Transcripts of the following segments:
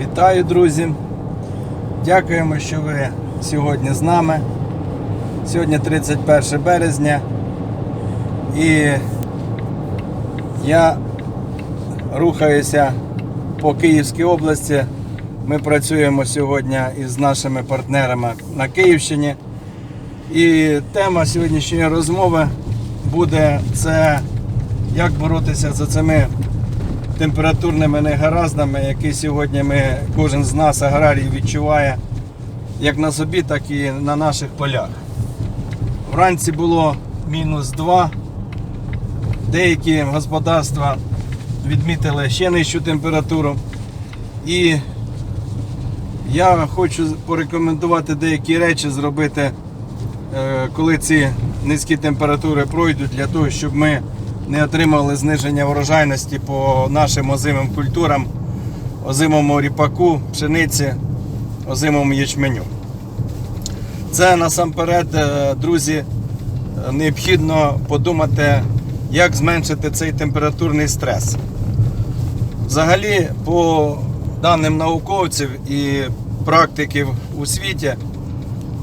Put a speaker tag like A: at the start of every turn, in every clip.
A: Вітаю, друзі! Дякуємо, що ви сьогодні з нами. Сьогодні 31 березня. І я рухаюся по Київській області. Ми працюємо сьогодні із нашими партнерами на Київщині. І тема сьогоднішньої розмови буде це як боротися з цими температурними негараздами, які сьогодні ми, кожен з нас, аграрій, відчуває як на собі, так і на наших полях. Вранці було мінус 2. Деякі господарства відмітили ще нижчу температуру. І я хочу порекомендувати деякі речі зробити, е, коли ці низькі температури пройдуть, для того, щоб ми не отримали зниження врожайності по нашим озимим культурам, озимому ріпаку, пшениці, озимому ячменю. Це насамперед, е, друзі, необхідно подумати, як зменшити цей температурний стрес. Взагалі, по даним науковців і практиків у світі,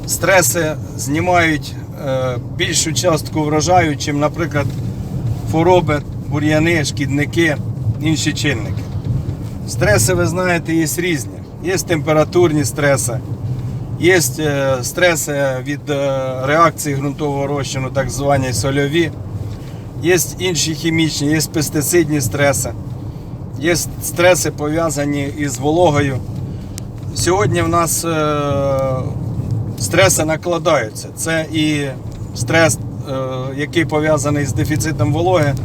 A: стреси знімають е, більшу частку врожаю, чим, наприклад, хвороби, бур'яни, шкідники, інші чинники. Стреси, ви знаєте, є різні. Є температурні стреси, є е, стреси від е, реакції ґрунтового розчину, так звані сольові, є інші хімічні, є пестицидні стреси, є стреси пов'язані із вологою. Сьогодні в нас е, стреси накладаються. Це і стрес, який пов'язаний з дефіцитом вологи,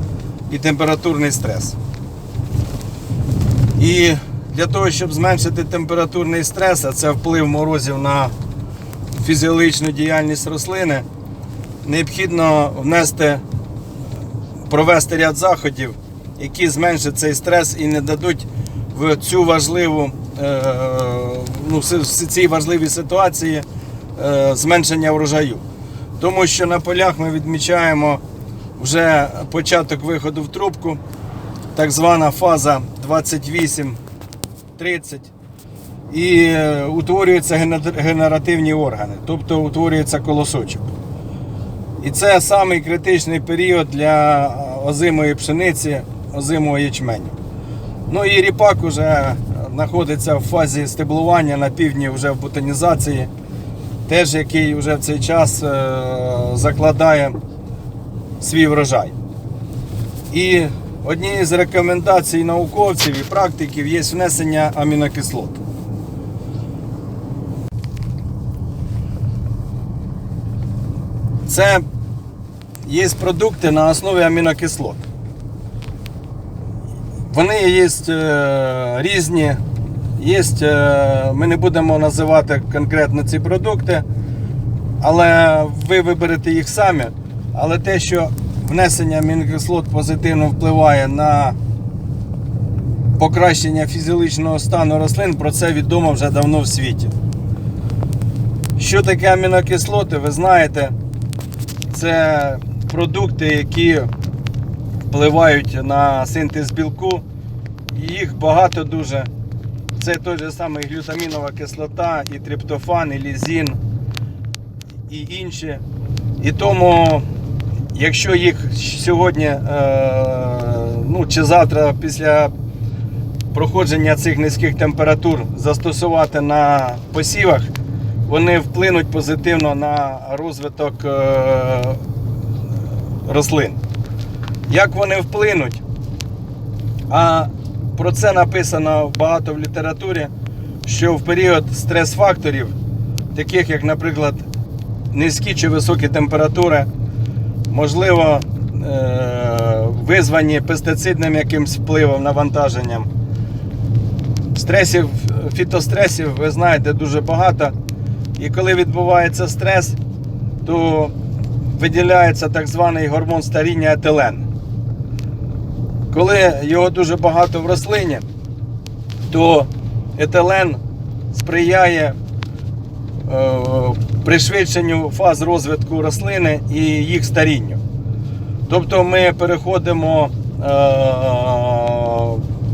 A: і температурний стрес. І для того, щоб зменшити температурний стрес, а це вплив морозів на фізіологічну діяльність рослини, необхідно внести, провести ряд заходів, які зменшать цей стрес і не дадуть в цю важливу, е, ну, в цій важливій ситуації е, зменшення врожаю. Тому що на полях ми відмічаємо вже початок виходу в трубку, так звана фаза 28-30, і е, утворюються генеративні органи, тобто утворюється колосочок. І це самий критичний період для е, озимої пшениці, озимого ячменю. Ну і ріпак вже знаходиться в фазі стеблування на півдні вже в бутонізації, теж який вже в цей час е, закладає свій врожай. І однією з рекомендацій науковців і практиків є внесення амінокислот. Це є продукти на основі амінокислот. Вони є е, різні. Є, е, ми не будемо називати конкретно ці продукти, але ви виберете їх самі. Але те, що внесення амінокислот позитивно впливає на покращення фізіологічного стану рослин, про це відомо вже давно в світі. Що таке амінокислоти, ви знаєте, це продукти, які впливають на синтез білку. Їх багато дуже. Це той же самий глютамінова кислота, і триптофан, і лізін, і інші. І тому, якщо їх сьогодні е, ну, чи завтра після проходження цих низьких температур застосувати на посівах, вони вплинуть позитивно на розвиток е, рослин. Як вони вплинуть? А про це написано багато в літературі, що в період стрес-факторів, таких як, наприклад, низькі чи високі температури, можливо, е- визвані пестицидним якимсь впливом, навантаженням. Стресів, фітостресів, ви знаєте, дуже багато. І коли відбувається стрес, то виділяється так званий гормон старіння етилен. Коли його дуже багато в рослині, то етилен сприяє е, пришвидшенню фаз розвитку рослини і їх старінню. Тобто ми переходимо е,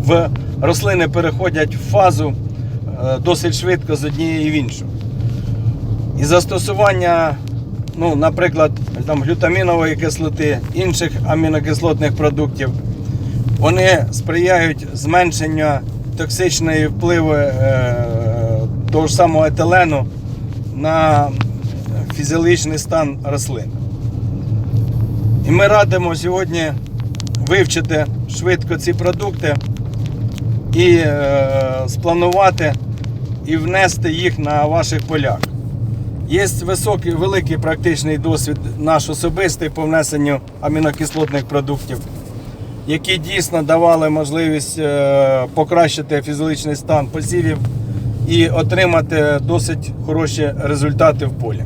A: в рослини переходять в фазу е, досить швидко з однієї в іншу. І застосування, ну, наприклад, там, глютамінової кислоти, інших амінокислотних продуктів, вони сприяють зменшенню токсичної впливу е, того ж самого етилену на фізіологічний стан рослин. І ми радимо сьогодні вивчити швидко ці продукти і е, спланувати і внести їх на ваших полях. Є високий, великий практичний досвід наш особистий по внесенню амінокислотних продуктів, які дійсно давали можливість е, покращити фізіологічний стан посівів і отримати досить хороші результати в полі.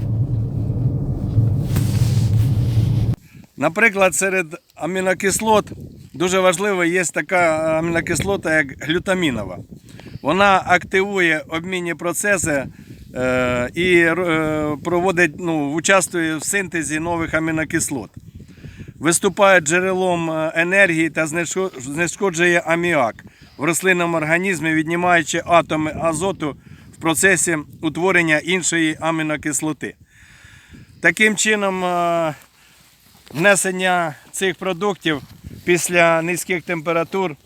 A: Наприклад, серед амінокислот дуже важливо є така амінокислота, як глютамінова. Вона активує обмінні процеси е, і е, проводить, ну, участвує в синтезі нових амінокислот. Виступає джерелом е, енергії та знешкоджує аміак в рослинному організмі, віднімаючи атоми азоту в процесі утворення іншої амінокислоти. Таким чином, е, внесення цих продуктів після низьких температур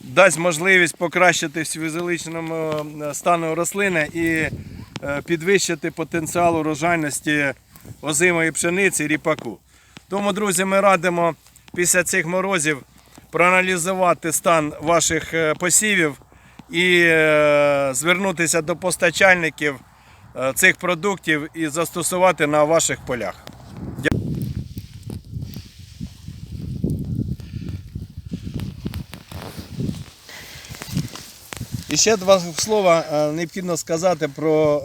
A: дасть можливість покращити фізіологічному е, стану рослини і підвищити потенціал урожайності озимої пшениці ріпаку. Тому, друзі, ми радимо після цих морозів проаналізувати стан ваших е, посівів і е, звернутися до постачальників е, цих продуктів і застосувати на ваших полях. І ще два слова необхідно сказати про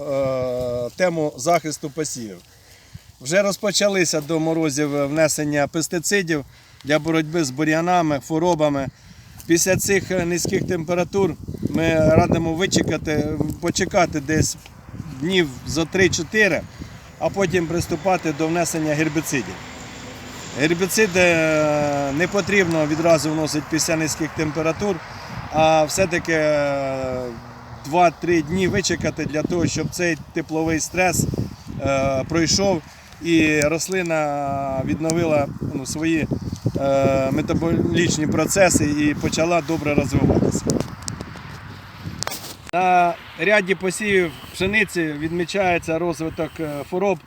A: тему захисту посівів. Вже розпочалися до морозів внесення пестицидів для боротьби з бур'янами, хворобами. Після цих е, низьких температур ми радимо вичекати, почекати десь днів за 3-4, а потім приступати до внесення гербіцидів. Гербіциди е, не потрібно відразу вносити після низьких температур, а все-таки е, 2-3 дні вичекати для того, щоб цей тепловий стрес е, пройшов і рослина відновила ну, свої е, метаболічні процеси і почала добре розвиватися. На ряді посівів пшениці відмічається розвиток е, хвороб.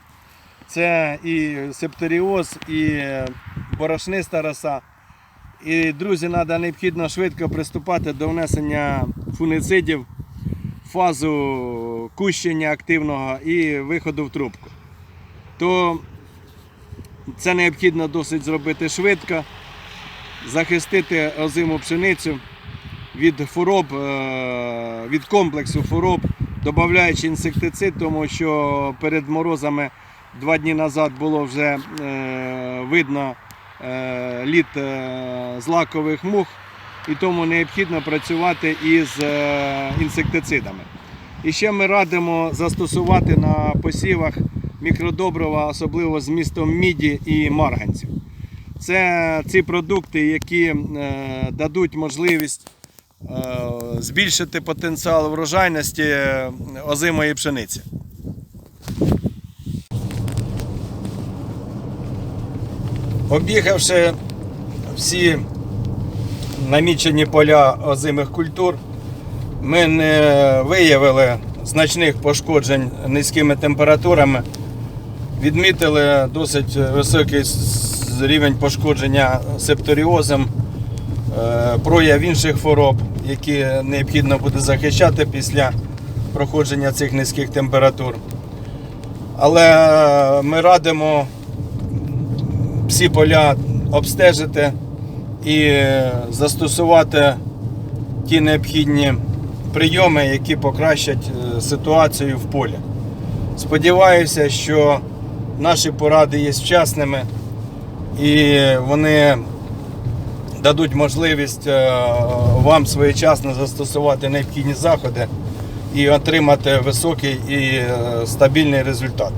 A: Це і септоріоз, і борошниста роса. І, друзі, треба необхідно швидко приступати до внесення фунгицидів, в фазу кущення активного і виходу в трубку. То це необхідно досить зробити швидко, захистити озиму пшеницю від хвороб, е, від комплексу хвороб, додаючи інсектицид, тому що перед морозами два дні назад було вже е, видно е, лід злакових мух, і тому необхідно працювати із інсектицидами. І ще ми радимо застосувати на посівах мікродобрива, особливо з містом міді і марганців. Це ці продукти, які е, дадуть можливість е, збільшити потенціал врожайності е, озимої пшениці. Об'їхавши всі намічені поля озимих культур, ми не виявили значних пошкоджень низькими температурами. Відмітили досить високий рівень пошкодження септоріозом, е, прояв інших хвороб, які необхідно буде захищати після проходження цих низьких температур. Але ми радимо всі поля обстежити і застосувати ті необхідні прийоми, які покращать е, ситуацію в полі. Сподіваюся, що наші поради є вчасними і вони дадуть можливість е, вам своєчасно застосувати необхідні заходи і отримати високий і е, стабільний результат.